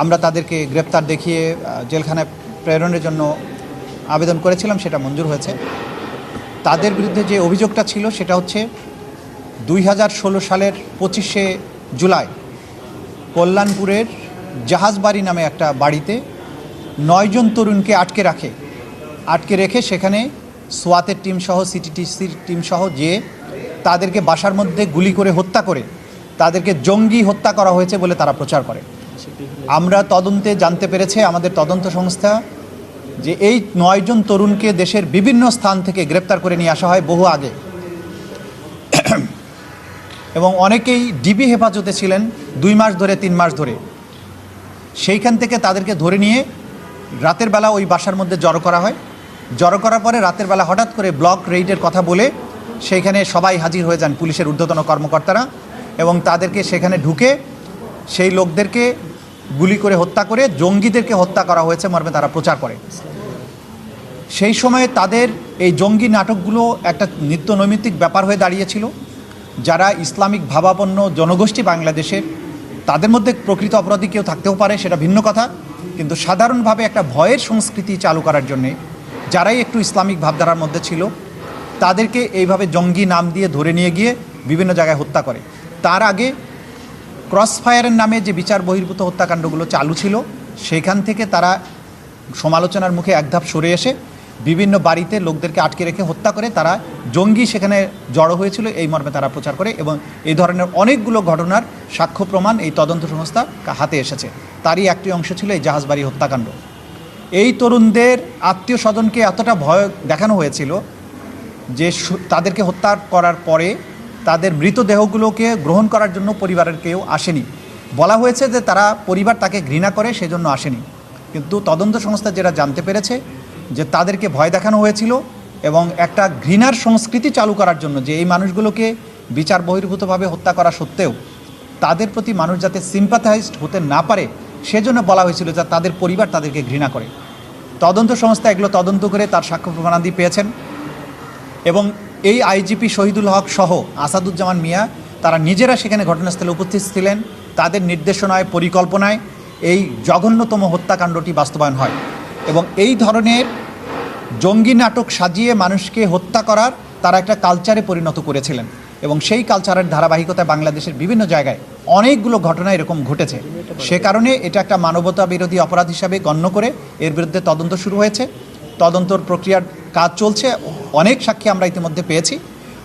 আমরা তাদেরকে গ্রেপ্তার দেখিয়ে জেলখানায় প্রেরণের জন্য আবেদন করেছিলাম, সেটা মঞ্জুর হয়েছে। তাদের বিরুদ্ধে যে অভিযোগটা ছিল, সেটা হচ্ছে দুই হাজার ষোলো সালের পঁচিশে জুলাই, কল্যাণপুরের জাহাজবাড়ি নামে একটা বাড়িতে নয়জন তরুণকে আটকে রাখে। আটকে রেখে সেখানে সোয়াতের টিম সহ, সিটিটিসির টিম সহ যে তাদেরকে বাসার মধ্যে গুলি করে হত্যা করে, তাদেরকে জঙ্গি হত্যা করা হয়েছে বলে তারা প্রচার করে। আমরা তদন্তে জানতে পেরেছে আমাদের তদন্ত সংস্থা যে এই নয়জন তরুণকে দেশের বিভিন্ন স্থান থেকে গ্রেপ্তার করে নিয়ে আসা হয় বহু আগে। এবং অনেকেই ডিবি হেফাজতে ছিলেন দুই মাস ধরে, তিন মাস ধরে। সেইখান থেকে তাদেরকে ধরে নিয়ে রাতের বেলা ওই বাসার মধ্যে জড়ো করা হয়। জড়ো করার পরে রাতের বেলা হঠাৎ করে ব্লক রেইডের কথা বলে সেইখানে সবাই হাজির হয়ে যান পুলিশের ঊর্ধ্বতন কর্মকর্তারা এবং তাদেরকে সেখানে ঢুকে সেই লোকদেরকে গুলি করে হত্যা করে জঙ্গিদেরকে হত্যা করা হয়েছে মর্মে তারা প্রচার করে। সেই সময়ে তাদের এই জঙ্গি নাটকগুলো একটা নিত্য নৈমিত্তিক ব্যাপার হয়ে দাঁড়িয়েছিল। যারা ইসলামিক ভাবাপন্ন জনগোষ্ঠী বাংলাদেশের তাদের মধ্যে প্রকৃত অপরাধী কেউ থাকতেও পারে, সেটা ভিন্ন কথা। কিন্তু সাধারণভাবে একটা ভয়ের সংস্কৃতি চালু করার জন্যে, যারাই একটু ইসলামিক ভাবধারার মধ্যে ছিল, তাদেরকে এইভাবে জঙ্গি নাম দিয়ে ধরে নিয়ে গিয়ে বিভিন্ন জায়গায় হত্যা করে। তার আগে ক্রস ফায়ারের নামে যে বিচার বহির্ভূত হত্যাকাণ্ডগুলো চালু ছিল, সেখান থেকে তারা সমালোচনার মুখে একধাপ সরে এসে বিভিন্ন বাড়িতে লোকদেরকে আটকে রেখে হত্যা করে, তারা জঙ্গি সেখানে জড়ো হয়েছিল, এই মর্মে তারা প্রচার করে এবং এই ধরনের অনেকগুলো ঘটনার সাক্ষ্য প্রমাণ এই তদন্ত সংস্থা হাতে এসেছে। তারই একটি অংশ ছিল এই জাহাজবাড়ি হত্যাকাণ্ড। এই তরুণদের আত্মীয় স্বজনকে এতটা ভয় দেখানো হয়েছিল যে তাদেরকে হত্যা করার পরে তাদের মৃতদেহগুলোকে গ্রহণ করার জন্য পরিবারের কেউ আসেনি। বলা হয়েছে যে তারা পরিবার তাকে ঘৃণা করে, সেজন্য আসেনি। কিন্তু তদন্ত সংস্থা যেটা জানতে পেরেছে, যে তাদেরকে ভয় দেখানো হয়েছিল এবং একটা ঘৃণার সংস্কৃতি চালু করার জন্য যে এই মানুষগুলোকে বিচার বহির্ভূতভাবে হত্যা করা সত্ত্বেও তাদের প্রতি মানুষ যাতে সিম্পাথাইজড হতে না পারে, সেজন্য বলা হয়েছিল যে তাদের পরিবার তাদেরকে ঘৃণা করে। তদন্ত সংস্থা এগুলো তদন্ত করে তার সাক্ষ্য প্রমাণাদি পেয়েছেন এবং এই আইজিপি শহীদুল হক সহ আসাদুজ্জামান মিয়া, তারা নিজেরা সেখানে ঘটনাস্থলে উপস্থিত ছিলেন। তাদের নির্দেশনায়, পরিকল্পনায় এই জঘন্যতম হত্যাকাণ্ডটি বাস্তবায়ন হয় এবং এই ধরনের জঙ্গি নাটক সাজিয়ে মানুষকে হত্যা করার তারা একটা কালচারে পরিণত করেছিলেন এবং সেই কালচারের ধারাবাহিকতায় বাংলাদেশের বিভিন্ন জায়গায় অনেকগুলো ঘটনা এরকম ঘটেছে। সে কারণে এটা একটা মানবতা বিরোধী অপরাধ হিসাবে গণ্য করে এর বিরুদ্ধে তদন্ত শুরু হয়েছে। তদন্তর প্রক্রিয়ার কাজ চলছে অনেক সাক্ষী আমরা ইতিমধ্যে পেয়েছি।